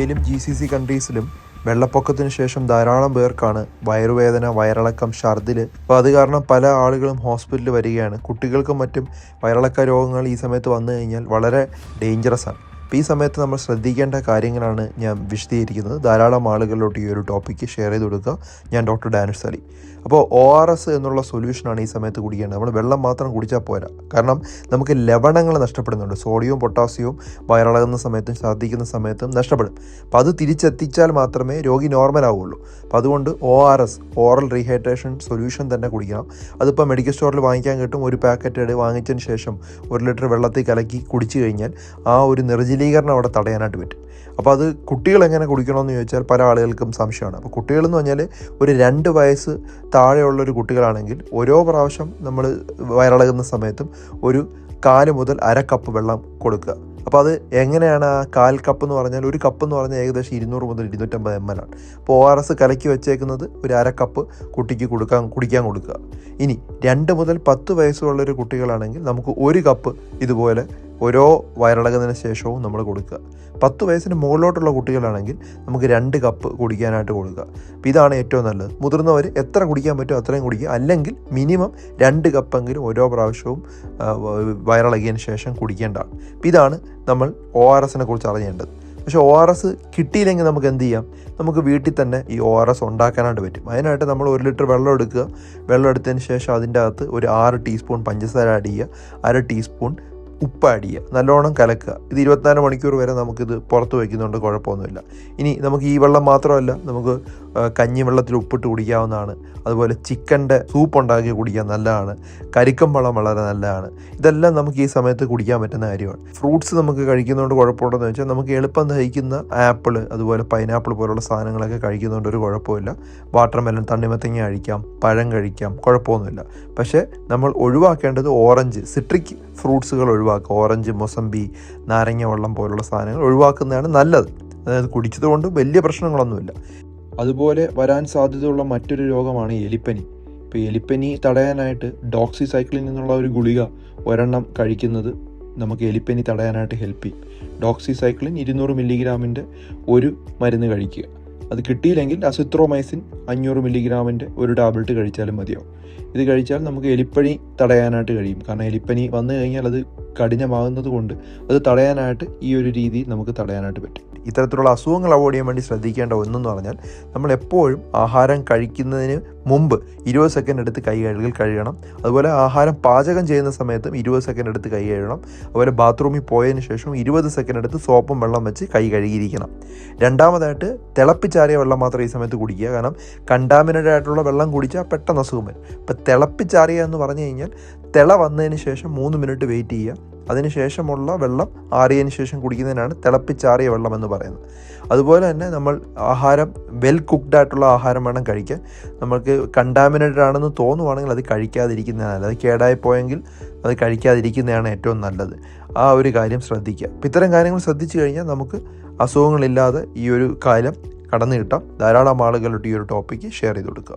G C C കൺട്രീസിലും വെള്ളപ്പൊക്കത്തിന് ശേഷം ധാരാളം പേർക്കാണ് വയറുവേദന വയറിളക്കം ഛർദിൽ അപ്പോൾ അത് കാരണം പല ആളുകളും ഹോസ്പിറ്റലിൽ വരികയാണ്. കുട്ടികൾക്കും മറ്റും വയറിളക്ക രോഗങ്ങൾ ഈ സമയത്ത് വന്നു കഴിഞ്ഞാൽ വളരെ ഡേഞ്ചറസ് ആണ്. അപ്പോൾ ഈ സമയത്ത് നമ്മൾ ശ്രദ്ധിക്കേണ്ട കാര്യങ്ങളാണ് ഞാൻ വിശദീകരിക്കുന്നത്. ധാരാളം ആളുകളിലോട്ട് ഈ ഒരു ടോപ്പിക്ക് ഷെയർ ചെയ്ത് കൊടുക്കുക. ഞാൻ ഡോക്ടർ ഡാനിഷ് സലി. അപ്പോൾ ഒ ആർ എസ് എന്നുള്ള സൊല്യൂഷനാണ് ഈ സമയത്ത് കുടിക്കേണ്ടത്. നമ്മൾ വെള്ളം മാത്രം കുടിച്ചാൽ പോരാ. കാരണം നമുക്ക് ലവണങ്ങൾ നഷ്ടപ്പെടുന്നുണ്ട്. സോഡിയവും പൊട്ടാസ്യവും വയറിളകുന്ന സമയത്തും ഛർദ്ദിക്കുന്ന സമയത്തും നഷ്ടപ്പെടും. അപ്പോൾ അത് തിരിച്ചെത്തിച്ചാൽ മാത്രമേ രോഗി നോർമൽ ആവുള്ളൂ അപ്പോൾ അതുകൊണ്ട് O R S oral rehydration solution തന്നെ കുടിക്കണം. അതിപ്പോൾ മെഡിക്കൽ സ്റ്റോറിൽ വാങ്ങിക്കാൻ കിട്ടും. ഒരു പാക്കറ്റ് വാങ്ങിച്ചതിന് ശേഷം ഒരു ലിറ്റർ വെള്ളത്തിൽ കലക്കി കുടിച്ചു കഴിഞ്ഞാൽ ആ ഒരു നിർജലീകരണം അവിടെ തടയാനായിട്ട് പറ്റും. അപ്പോൾ അത് കുട്ടികൾ എങ്ങനെ കുടിക്കണമെന്ന് ചോദിച്ചാൽ പല ആളുകൾക്കും സംശയമാണ്. അപ്പോൾ കുട്ടികളെന്ന് പറഞ്ഞാൽ ഒരു രണ്ട് വയസ്സ് താഴെയുള്ള ഒരു കുട്ടികളാണെങ്കിൽ ഓരോ പ്രാവശ്യം നമ്മൾ വയറിളകുന്ന സമയത്തും ഒരു കാൽ മുതൽ അര കപ്പ് വെള്ളം കൊടുക്കുക. അപ്പോൾ അത് എങ്ങനെയാണ് ആ കാൽ കപ്പ് എന്ന് പറഞ്ഞാൽ ഒരു കപ്പ് എന്ന് പറഞ്ഞാൽ ഏകദേശം ഇരുന്നൂറ് മുതൽ ഇരുന്നൂറ്റമ്പത് എം എൽ ആണ്. അപ്പോൾ ഒ ആർ എസ് കലക്കി വെച്ചേക്കുന്നത് ഒരു അര കപ്പ് കുട്ടിക്ക് കൊടുക്കാൻ കുടിക്കാൻ കൊടുക്കുക. ഇനി രണ്ട് മുതൽ പത്ത് വയസ്സുള്ളൊരു കുട്ടികളാണെങ്കിൽ നമുക്ക് ഒരു കപ്പ് ഇതുപോലെ ഓരോ വയറിളകുന്നതിന് ശേഷവും നമ്മൾ കൊടുക്കുക. പത്ത് വയസ്സിന് മുകളിലോട്ടുള്ള കുട്ടികളാണെങ്കിൽ നമുക്ക് രണ്ട് കപ്പ് കുടിക്കാനായിട്ട് കൊടുക്കുക. അപ്പോൾ ഇതാണ് ഏറ്റവും നല്ലത്. മുതിർന്നവർ എത്ര കുടിക്കാൻ പറ്റുമോ അത്രയും കുടിക്കുക. അല്ലെങ്കിൽ മിനിമം രണ്ട് കപ്പെങ്കിലും ഓരോ പ്രാവശ്യവും വയറിളകിയതിന് ശേഷം കുടിക്കേണ്ടതാണ്. അപ്പോൾ ഇതാണ് നമ്മൾ ഒ ആർ എസിനെ കുറിച്ച് അറിയേണ്ടത്. പക്ഷേ ഒ ആർ എസ് കിട്ടിയില്ലെങ്കിൽ നമുക്ക് എന്ത് ചെയ്യാം? നമുക്ക് വീട്ടിൽ തന്നെ ഈ ഒ ആർ എസ് ഉണ്ടാക്കാനായിട്ട് പറ്റും. അതിനായിട്ട് നമ്മൾ ഒരു ലിറ്റർ വെള്ളം എടുക്കുക. വെള്ളം എടുത്തതിന് ശേഷം അതിന്റെ അകത്ത് ഒരു ആറ് ടീസ്പൂൺ പഞ്ചസാര ആഡ് ചെയ്യുക. അര ടീസ്പൂൺ ഉപ്പ് ആഡ് ചെയ്യുക നല്ലോണം കലക്കുക. ഇത് ഇരുപത്തിനാല് മണിക്കൂർ വരെ നമുക്കിത് പുറത്ത് വയ്ക്കുന്നുണ്ട് കുഴപ്പമൊന്നുമില്ല. ഇനി നമുക്ക് ഈ വെള്ളം മാത്രമല്ല നമുക്ക് കഞ്ഞി വെള്ളത്തിൽ ഉപ്പിട്ട് കുടിക്കാവുന്നതാണ്. അതുപോലെ ചിക്കന്റെ സൂപ്പ് ഉണ്ടാക്കി കുടിക്കാൻ നല്ലതാണ്. കരിക്കം വെള്ളം വളരെ നല്ലതാണ്. ഇതെല്ലാം നമുക്ക് ഈ സമയത്ത് കുടിക്കാൻ പറ്റുന്ന കാര്യമാണ്. ഫ്രൂട്ട്സ് നമുക്ക് കഴിക്കുന്നതുകൊണ്ട് കുഴപ്പമുണ്ടെന്ന് വെച്ചാൽ നമുക്ക് എളുപ്പം ദഹിക്കുന്ന ആപ്പിൾ അതുപോലെ പൈനാപ്പിൾ പോലുള്ള സാധനങ്ങളൊക്കെ കഴിക്കുന്നതുകൊണ്ട് ഒരു കുഴപ്പമില്ല. വാട്ടർമെലൺ തണ്ണിമത്തങ്ങ കഴിക്കാം പഴം കഴിക്കാം കുഴപ്പമൊന്നുമില്ല. പക്ഷേ നമ്മൾ ഒഴിവാക്കേണ്ടത് ഓറഞ്ച് സിട്രിക് ഫ്രൂട്ട്സുകൾ ഒഴിവാക്കുക ഓറഞ്ച് മൊസമ്പി നാരങ്ങ വെള്ളം പോലുള്ള സാധനങ്ങൾ ഒഴിവാക്കുന്നതാണ് നല്ലത്. അതായത് കുടിച്ചതുകൊണ്ട് വലിയ പ്രശ്നങ്ങളൊന്നുമില്ല. അതുപോലെ വരാൻ സാധ്യതയുള്ള മറ്റൊരു രോഗമാണ് എലിപ്പനി. ഇപ്പോൾ എലിപ്പനി തടയാനായിട്ട് ഡോക്സിസൈക്ലിൻ എന്നുള്ള ഒരു ഗുളിക ഒരെണ്ണം കഴിക്കുന്നത് നമുക്ക് എലിപ്പനി തടയാനായിട്ട് ഹെൽപ്പ് ചെയ്യും. ഡോക്സിസൈക്ലിൻ ഇരുന്നൂറ് മില്ലിഗ്രാമിന്റെ ഒരു മരുന്ന് കഴിക്കുക. അത് കിട്ടിയില്ലെങ്കിൽ അസിത്രോമൈസിൻ അഞ്ഞൂറ് മില്ലിഗ്രാമിന്റെ ഒരു ടാബ്ലറ്റ് കഴിച്ചാലും മതിയാവും. ഇത് കഴിച്ചാൽ നമുക്ക് എലിപ്പനി തടയാനായിട്ട് കഴിയും. കാരണം എലിപ്പനി വന്നു കഴിഞ്ഞാൽ അത് കഠിനമാകുന്നത് കൊണ്ട് അത് തടയാനായിട്ട് ഈ ഒരു രീതി നമുക്ക് തടയാനായിട്ട് പറ്റും. ഇത്തരത്തിലുള്ള അസുഖങ്ങൾ അവോയ്ഡ് ചെയ്യാൻ വേണ്ടി ശ്രദ്ധിക്കേണ്ട ഒന്നെന്ന് പറഞ്ഞാൽ നമ്മൾ എപ്പോഴും ആഹാരം കഴിക്കുന്നതിന് മുമ്പ് ഇരുപത് സെക്കൻഡ് എടുത്ത് കൈ കഴുകൽ കഴുകണം. അതുപോലെ ആഹാരം പാചകം ചെയ്യുന്ന സമയത്തും ഇരുപത് സെക്കൻഡ് എടുത്ത് കൈ കഴുകണം. അതുപോലെ ബാത്റൂമിൽ പോയതിന് ശേഷം ഇരുപത് സെക്കൻഡ് എടുത്ത് സോപ്പും വെള്ളം വെച്ച് കൈ കഴുകിയിരിക്കണം. രണ്ടാമതായിട്ട് തിളപ്പിച്ചാറിയ വെള്ളം മാത്രം ഈ സമയത്ത് കുടിക്കുക. കാരണം കണ്ടാമിനേറ്റഡ് ആയിട്ടുള്ള വെള്ളം കുടിച്ചാൽ പെട്ടെന്ന് അസുഖം വരും. ഇപ്പം തിളപ്പിച്ചാറിയ എന്ന് പറഞ്ഞു കഴിഞ്ഞാൽ തിള വന്നതിന് ശേഷം മൂന്ന് മിനിറ്റ് വെയിറ്റ് ചെയ്യുക. അതിനുശേഷമുള്ള വെള്ളം ആറിയതിന് ശേഷം കുടിക്കുന്നതിനാണ് തിളപ്പിച്ചാറിയ വെള്ളം എന്ന് പറയുന്നത്. അതുപോലെ തന്നെ നമ്മൾ ആഹാരം വെൽ കുക്ക്ഡ് ആയിട്ടുള്ള ആഹാരം വേണം കഴിക്കാൻ. നമുക്ക് കണ്ടാമിനേറ്റഡ് ആണെന്ന് തോന്നുവാണെങ്കിൽ അത് കഴിക്കാതിരിക്കുന്നതാണ് നല്ലത് കേടായി പോയെങ്കിൽ അത് കഴിക്കാതിരിക്കുന്നതാണ് ഏറ്റവും നല്ലത്. ആ ഒരു കാര്യം ശ്രദ്ധിക്കുക. അപ്പം ഇത്തരം കാര്യങ്ങൾ ശ്രദ്ധിച്ചു കഴിഞ്ഞാൽ നമുക്ക് അസുഖങ്ങളില്ലാതെ ഈ ഒരു കാലം കടന്നു കിട്ടാം. ധാരാളം ആളുകളുടെ ഈ ഒരു ടോപ്പിക്ക് ഷെയർ ചെയ്ത് കൊടുക്കുക.